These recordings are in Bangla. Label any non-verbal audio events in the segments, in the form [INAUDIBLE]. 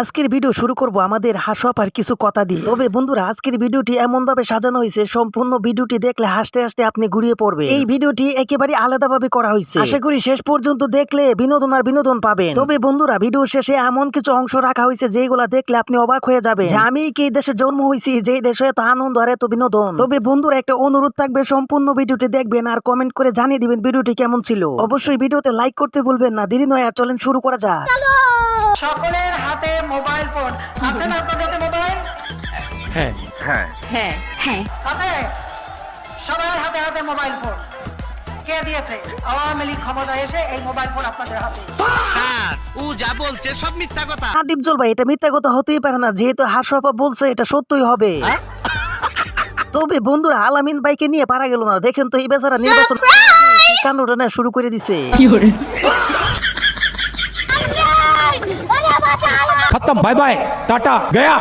আজকের ভিডিও শুরু করব আমাদের হাসপার কিছু কথা দিয়ে। তবে বন্ধুরা, আজকের ভিডিওটি এমন ভাবে সাজানো হয়েছে, সম্পূর্ণ ভিডিওটি দেখলে হাসতে হাসতে আপনি ঘুরিয়ে পড়বে এই ভিডিওটি একেবারে আলাদাভাবে করা হয়েছে। আশা করি শেষ পর্যন্ত দেখলে বিনোদন আর বিনোদন পাবেন। তবে বন্ধুরা ভিডিও শেষে এমন কিছু অংশ রাখা হয়েছে যেগুলা দেখলে আপনি অবাক হয়ে যাবে আমি কি দেশে জন্ম হয়েছি, যে দেশে এত আনন্দ আর এত বিনোদন? তবে বন্ধুরা, একটা অনুরোধ থাকবে, সম্পূর্ণ ভিডিওটি দেখবেন আর কমেন্ট করে জানিয়ে দিবেন ভিডিওটি কেমন ছিল। অবশ্যই ভিডিওতে লাইক করতে ভুলবেন না, দেরি নয়, আর চলেন শুরু করা যাক। সকলের হাতে মোবাইল ফোন আছে না আপনাদের হাতে মোবাইল হ্যাঁ। হ্যাঁ। হ্যাঁ। আছে? সবার হাতে হাতে মোবাইল ফোন কে দিয়েছে? আওয়ামী লীগ ক্ষমতা এসে এই মোবাইল ফোন আপনাদের হাতে। ও যা বলছে সব মিথ্যা কথা। হ্যাঁ ডিপজল ভাই এটা মিথ্যা কথা হতেই পারে না যেহেতু হাসপাপা বলছে এটা সত্যই হবে। তবে বন্ধুরা আলামিন ভাইকে নিয়ে পারা গেল না। দেখেন তো এই বেচারা নির্বাচন কান্ডটা না শুরু করে দিছে। তব বাই বাই টাটা গয়া।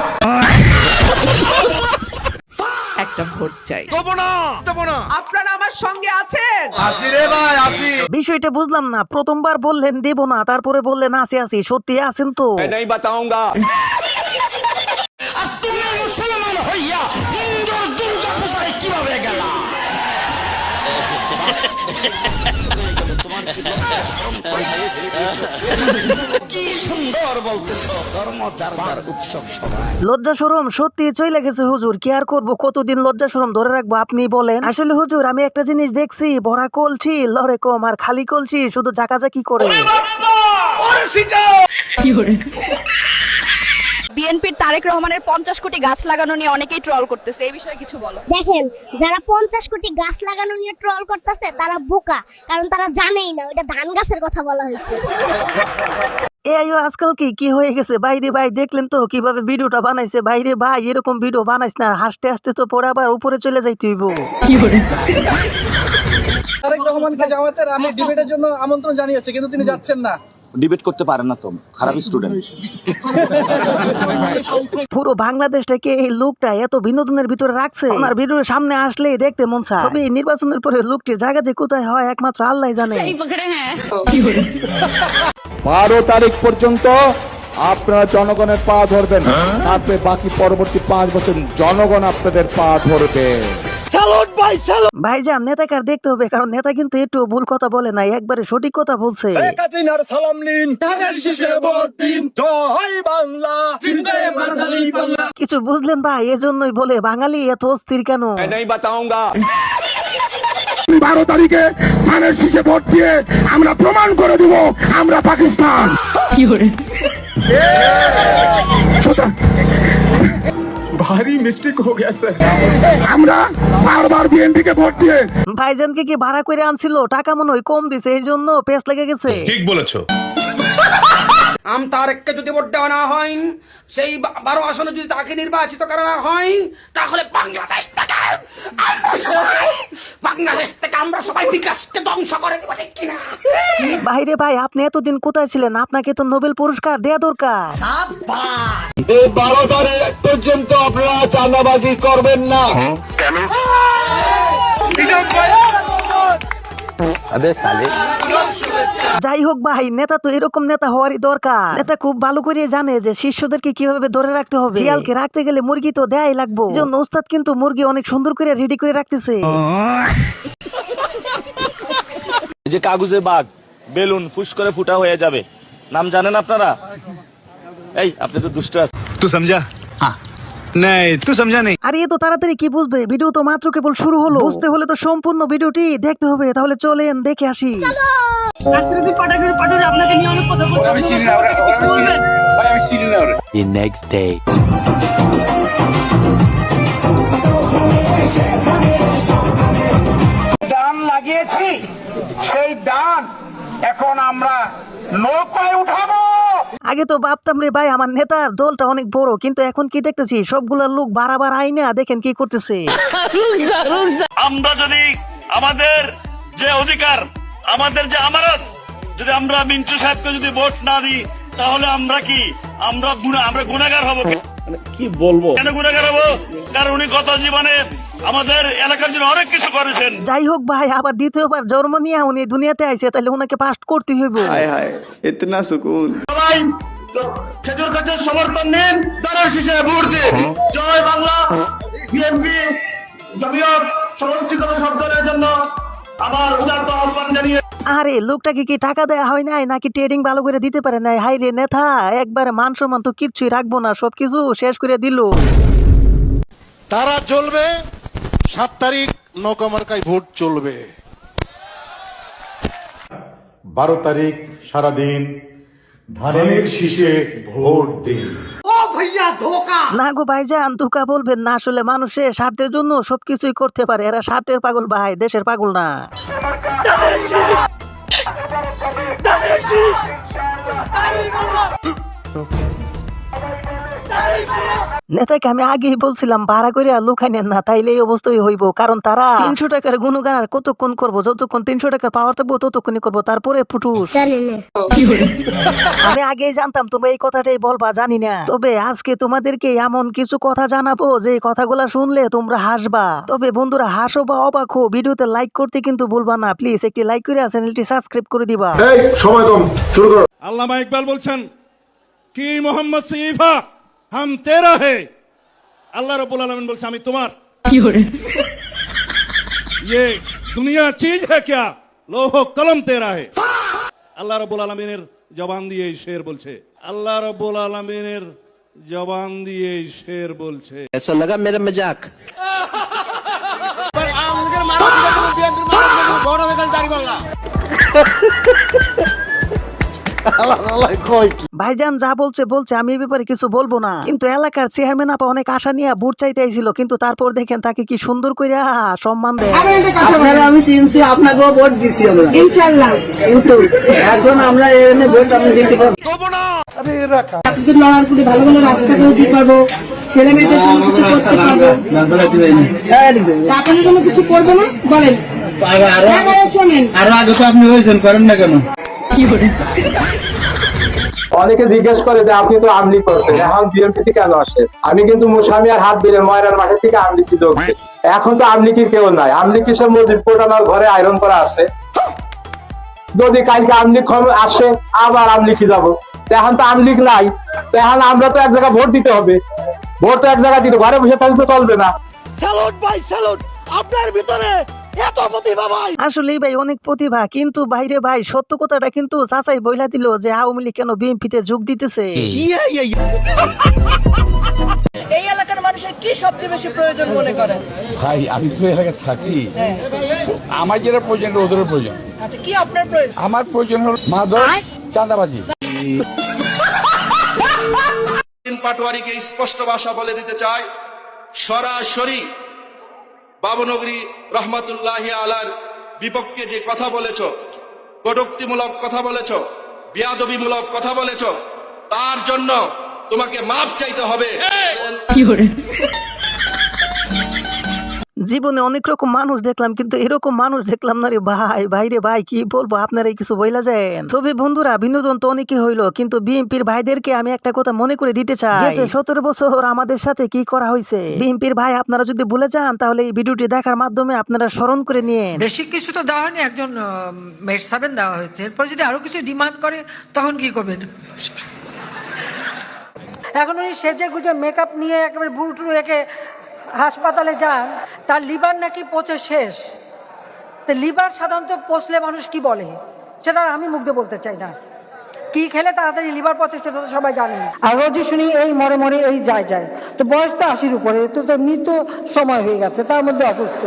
একটা ভোট চাই। দেবো না দেবো না। আপনারা আমার সঙ্গে আছেন? আসি রে ভাই আসি। বিষয়টা বুঝলাম না প্রথমবার বললেন দেব না তারপরে বললেন আসি আসি সত্যি আছেন তো? নাই বাতাউঙ্গা কীভাবে গেলা? কি লজ্জা শরম সত্যি চলে গেছে হুজুর কি আর করব? কতদিন লজ্জা শরম ধরে রাখব আপনি বলেন। আসলে হুজুর আমি একটা জিনিস দেখছি ভরা কলছি লড়ে কম আর খালি কলছি শুধু ঝাঁকাঝাঁকি করে। কি করে? বিএনপির তারেক রহমানের পঞ্চাশ কোটি গাছ লাগানো নিয়ে অনেকেই ট্রল করতেছে। এই বিষয়ে কিছু বলো। দেখেন যারা পঞ্চাশ কোটি গাছ লাগানো নিয়ে ট্রল করতেছে তারা বোকা কারণ তারা জানেই না ওইটা ধান গাছের কথা বলা হয়েছে। আজকাল কি কি হয়ে গেছে? বাইরে ভাই দেখলেন তো কীভাবে ভিডিওটা বানাইছে? বাইরে ভাই এরকম ভিডিও বানাইস না হাসতে হাসতে তো পরে আবার উপরে চলে যাইতে হইব। তারেক রহমানকে জামাতের আমি ডিবেটের জন্য আমন্ত্রণ জানিয়েছি কিন্তু তিনি যাচ্ছেন না। ডিবেট করতে পারে না তো খারাপ স্টুডেন্ট পুরো বাংলাদেশটাকে এই লোকটা এত বিনোদনের ভিতরে রাখছে। আমার ভিডিওর সামনে আসলে দেখতে মন চায়। তবে এই নির্বাচনের পরে লোকটির জায়গা যে কোথায় হয় একমাত্র আল্লাহ জানে। বারো তারিখ পর্যন্ত আপনারা জনগণের পা ধরবেন তারপরে বাকি পরবর্তী পাঁচ বছর জনগণ আপনাদের পা ধরবে। ভাইজান নেতাকার দেখতে হবে কারণ নেতা কিন্তু একটু ভুল কথা বলে নাই একবারে সঠিক কথা বলছে হাসিনার সালাম নিন ধানের শীষে ভোট দিন জয় বাংলা কিছু বুঝলেন ভাই এজন্যই বলে বাঙালি এত অস্থির কেন नहीं बताऊंगा বারো তারিখে ধানের শীষে ভোট দিয়ে আমরা প্রমাণ করে দিব আমরা পাকিস্তান সুতরাং ভারী মিস্টেক হয়ে গেছে। আমরা বারবার বিএনপি কে ভোট দিয়ে ভাইজানকে কি ভাড়া করে আনছিল? টাকা মনে হয় কম দিছে এই জন্য পেস লেগে গেছে। ঠিক বলেছ। আম তারেককে যদি ভোট দেওয়া না হয় সেই বারো আসনে যদি তাকে নির্বাচিত করা না হয় তাহলে বাংলাদেশ থেকে আমরা সবাই বাংলাদেশ থেকে আমরা সবাই বিকাশকে ধ্বংস করে দেবো ঠিক কিনা? বাইরে ভাই আপনি এতদিন কোথায় ছিলেন? আপনাকে তো নোবেল পুরস্কার দেয়া দরকার। এই বারো তারিখ পর্যন্ত আপনারা চাঁদাবাজি করবেন না। যাই হোক ভাই নেতা তো এরকম নেতা হওয়ারই দরকার। নেতা খুব ভালো করে জানে যে শিষ্যদেরকে কীভাবে ধরে রাখতে হবে। শিয়ালকে রাখতে গেলে মুরগি তো দেয়াই লাগবো। এই জন্য ওস্তাদ কিন্তু মুরগি অনেক সুন্দর করে রেডি করে রাখতেছে। যে কাগজে বাঘ বেলুন ফুস করে ফুটা হয়ে যাবে। নাম জানেন আপনারা? এই আপনি তো দুষ্ট আছে তুই সমঝা হ্যাঁ। नहीं तू समझा नहीं আর এ তো তাড়াতাড়ি কি বুঝবে ভিডিও তো মাত্র কেবল শুরু হলো বুঝতে হলে তো সম্পূর্ণ ভিডিওটি দেখতে হবে তাহলে চলেন দেখে আসি The next day. দান লাগিয়েছি সেই দান এখন আমরা নৌকায় উঠাবো আগে তো ভাবতাম রে ভাই আমার নেতার দলটা অনেক বড় কিন্তু এখন কি দেখতেছি? সবগুলো লোক বারাবার আই না দেখেন কি করতেছে। আমরা যদি আমাদের যে অধিকার আমাদের যে আমানত যদি আমরা মিন্টু সাহেবকে যদি ভোট না দিই তাহলে আমরা কি? আমরা গুণা আমরা গুণাগার হব মানে কি? বলব? কেন গুণাগার হব? কারণ উনি গত জীবনে আমাদের এলাকার জন্য অনেক কিছু করেছেন। যাই হোক ভাই আবার দ্বিতীয়বার জন্ম নিয়ে উনি দুনিয়াতে আইছে তাহলে উনাকে পাস্ট করতে হইব। হায় হায় এতনা সুকুন। সবাই খেজুর গাছের সমর্থন নিন শীষে ভোট দিন। জয় বাংলা বিএনপি জমিয়ত সমষ্টিগত জন্য আমার উদারত আহ্বান জানিয়ে আরে লোকটাকে কি টাকা দেয়া হয় নাই নাকি ট্রেডিং ভালো করে দিতে পারে নাই? হাই রে নেতা একবারে মান সম্মান তো কিচ্ছুই রাখব না সবকিছু শেষ করে দিল। তারা চলবে সাত তারিখ নৌকামার্কায় ভোট চলবে। বারো তারিখ সারাদিন ধানের শীষে ভোট দিন। না গো ভাইজান তুকা বলবেন না আসলে মানুষের স্বার্থের জন্য সবকিছুই করতে পারে। এরা স্বার্থের পাগল ভাই দেশের পাগল না। নেতাকে আমি আগেই বলছিলাম ভাড়া করে আর লোকাই নেন না তাইলে এই অবস্থাই হইব। কারণ তারা তিনশো টাকার গুণগান আর কতক্ষণ করব যতক্ষণ তিনশো টাকার পাওয়ার থাকব ততক্ষণই করব তারপরে ফুটুস। আমি আগেই জানতাম তোমরা এই কথাটাই বলবা জানি না। তবে আজকে তোমাদেরকে এমন কিছু কথা জানাব যে কথাগুলা শুনলে তোমরা হাসবা। তবে বন্ধুরা হাসো বা অবাক হো ভিডিওতে লাইক করতে কিন্তু ভুলবা না প্লিজ একটি লাইক করে চ্যানেলটি সাবস্ক্রাইব করে দিবা। এই সময় কম শুরু করো। আল্লামা ইকবাল বলছেন কি মোহাম্মদ সিফা? হাম তেরা হে আল্লাহ রব্বুল আলমিন বলছে আমি তোমার ये दुनिया चीज है क्या লোহ কলম তেরা হে আল্লাহ রব্বুল আলমিনের জবান দিয়ে এই শের বলছে আল্লাহ রব্বুল আলমিনের জবান দিয়ে এই শের বলছে ऐसा लगा मेरा मजाक [LAUGHS] ভাইজান যা বলছে বলছে আমি এই ব্যাপারে কিছু বলব না কিন্তু এলাকার চেয়ারম্যান আপা অনেক আশা নিয়ে ভোট চাইতে আইছিল কিন্তু তারপর দেখেন তাকে কি সুন্দর করে সম্মান দেয় আপনারা আমি চিনছি আপনাকেও ভোট দিছি আমরা ইনশাল্লাহ কিন্তু এখন আমরা এখানে ভোট আমি দিতে পারব লড়ার করে ভালো ভালো রাস্তা করে দিতে পারব ছেলে মেয়েদের জন্য কিছু করতে পারব জন্য কিছু করব না বলেন হ্যাঁ, আরও আগে তো আপনি হয়েছেন করেন না কেন অনেকে জিজ্ঞেস করে যে আপনি তো আমলি করছেন এখন বিএনপিতে কেন আসে আমি কিন্তু মুসামি আর হাত দিলে ময়রার মাঠের থেকে আমলিকি যোগ এখন তো আমলিকির কেউ নাই। আমলিকি সে মসজিদ পোটানোর ঘরে আয়রন করা আছে। যদি কালকে আমলিক ক্ষম- আসে আবার আমলিকি যাব? এখন তো আমলিক নাই। তো এখন আমরা তো এক জায়গায় ভোট দিতে হবে। ভোট তো এক জায়গায় দিতে ঘরে বসে থাকলে তো চলবে না। আসলেই ভাই অনেক প্রতিভা কিন্তু বাইরে ভাই সত্য কথাটা কিন্তু চাচাই বইলা দিল যে আওয়ামী লীগ কেন বিএনপিতে যোগ দিতেছে। এই এলাকার মানুষের কি সবচেয়ে বেশি প্রয়োজন মনে করেন? ভাই আমি তো এলাকায় থাকি। আমার যেটা প্রয়োজন ওদের প্রয়োজন। আচ্ছা কি আপনার প্রয়োজন? আমার প্রয়োজন হল মাদক চাঁদাবাজি। পাটোয়ারিকে স্পষ্ট ভাষা বলে দিতে চাই সরাসরি বাবনগরী রহমতুল্লাহ আলার বিপক্ষে যে কথা বলেছ, কটুক্তিমূলক কথা বলেছ, বিয়াদবিমূলক কথা বলেছ, তার জন্য তোমাকে মাপ চাইতে হবে। জীবনে অনেক রকম মানুষ দেখলাম কিন্তু এরকম মানুষ দেখলাম না রে ভাই। ভাইরে ভাই কি বলব আপনারা কিছু বইলা যায় তবে বন্ধুরা বিনোদন তো অনেকই হইল কিন্তু বিএনপির ভাইদেরকে আমি একটা কথা মনে করে দিতে চাই। সতেরো বছর আমাদের সাথে কি করা হয়েছে বিএনপির ভাই আপনারা যদি ভুলে যান তাহলে এই ভিডিওটি দেখার মাধ্যমে আপনারা স্মরণ করে নিয়ে বেশি কিছু তো দেওয়া হয়নি একজন মেড সাবেন দেওয়া হয়েছে। এরপর যদি আরও কিছু ডিমান্ড করে তখন কি করবেন? এখন উনি সেজে গুজে মেকআপ নিয়ে একেবারে বুড়ো টুরু একে হাসপাতালে যান, তার লিভার নাকি পচে শেষ। তো লিভার সাধারণত পচলে মানুষ কি বলে? সেটা আমি মুগ্ধ বলতে চাই না। কি খেলে তাড়াতাড়ি লিভার পচে সেটা তো সবাই জানেন আর রোজই শুনি এই মরে মরে এই যায় যায়। তো বয়স তো আশির উপরে, তো তো মৃত সময় হয়ে গেছে, তার মধ্যে অসুস্থ।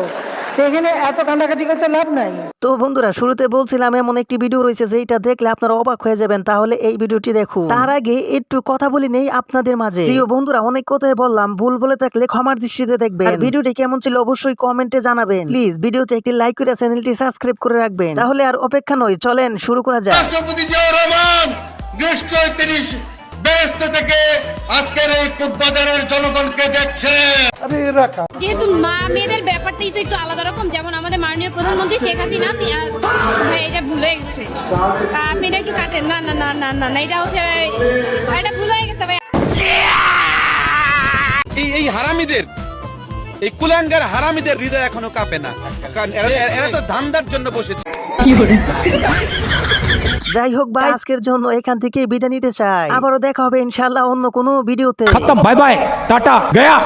তো এখানে এত কান্দাকাটি করতে লাভ নাই। তো বন্ধুরা শুরুতে বলছিলাম এমন একটি ভিডিও রয়েছে যেটা দেখলে আপনারা অবাক হয়ে যাবেন। তাহলে এই ভিডিওটি দেখুন। তার আগে একটু কথা বলি নেই আপনাদের মাঝে। প্রিয় বন্ধুরা অনেক কথাই বললাম ভুল বলে থাকলে ক্ষমার দৃষ্টিতে দেখবেন। ভিডিওটি কেমন ছিল অবশ্যই কমেন্টে জানাবেন। প্লিজ ভিডিওতে একটি লাইক করে চ্যানেলটি সাবস্ক্রাইব করে রাখবেন। তাহলে আর অপেক্ষা নয় চলেন শুরু করা যাক। রাষ্ট্রপতি জিয়াউর রহমান নিশ্চয় তিনি ব্যস্ত থেকে আজকের এই কুটবাজারের জনগণকে দেখছে। যেহেতু মা মেয়েদের ব্যাপারটাই তো একটু আলাদা রকম যেমন আমাদের মাননীয় প্রধানমন্ত্রী শেখ হাসিনা ভাই, এটা ভুল হয়ে গেছে। আপনি এটা একটু কাটেন। না না না না না না এটা হচ্ছে এটা ভুল হয়ে গেছে এই এই হারামিদের এই কুলাঙ্গার হারামিদের হৃদয় এখনও কাঁপে না। কারণ এরা এরা তো ধান্দার জন্য বসেছে। যাই হোক ভাই আজকের জন্য এখান থেকে বিদায় নিতে চাই। আবারও দেখা হবে ইনশাল্লাহ অন্য কোনো ভিডিওতে। Bye bye tata Gaya.